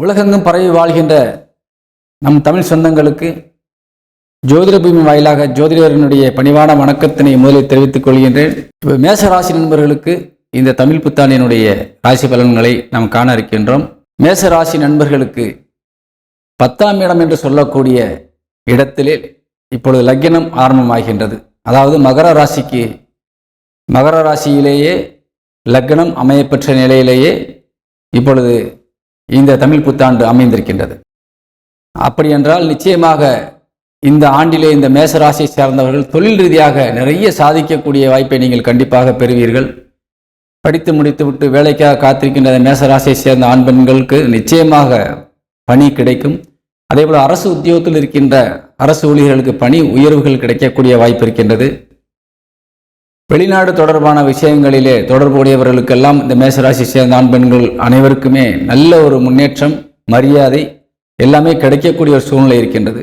உலகெங்கும் பரவி வாழ்கின்ற நம் தமிழ் சொந்தங்களுக்கு ஜோதிட பூமி வாயிலாக ஜோதிடரினுடைய பணிவான வணக்கத்தினை முதலில் தெரிவித்துக் கொள்கின்றேன். இப்போ மேச ராசி நண்பர்களுக்கு இந்த தமிழ் புத்தாண்டினுடைய ராசி பலன்களை நாம் காண இருக்கின்றோம். மேச ராசி நண்பர்களுக்கு பத்தாம் இடம் என்று சொல்லக்கூடிய இடத்திலே இப்பொழுது லக்னம் ஆரம்பமாகின்றது. அதாவது மகர ராசிக்கு மகர ராசியிலேயே லக்னம் அமையப்பெற்ற நிலையிலேயே இப்பொழுது இந்த தமிழ் புத்தாண்டு அமைந்திருக்கின்றது. அப்படி என்றால் நிச்சயமாக இந்த ஆண்டிலே இந்த மேசராசியை சேர்ந்தவர்கள் சார்ந்தவர்கள் தொழில் ரீதியாக நிறைய சாதிக்கக்கூடிய வாய்ப்பை நீங்கள் கண்டிப்பாக பெறுவீர்கள். படித்து முடித்துவிட்டு வேலைக்காக காத்திருக்கின்ற மேசராசியை சேர்ந்த ஆண் பெண்களுக்கு நிச்சயமாக பணி கிடைக்கும். அதேபோல் அரசு உத்தியோகத்தில் இருக்கின்ற அரசு ஊழியர்களுக்கு பணி உயர்வுகள் கிடைக்கக்கூடிய வாய்ப்பு இருக்கின்றது. வெளிநாடு தொடர்பான விஷயங்களிலே தொடர்புடையவர்களுக்கெல்லாம் இந்த மேசராசி சேர்ந்த ஆண் பெண்கள் அனைவருக்குமே நல்ல ஒரு முன்னேற்றம் மரியாதை எல்லாமே கிடைக்கக்கூடிய ஒரு சூழ்நிலை இருக்கின்றது.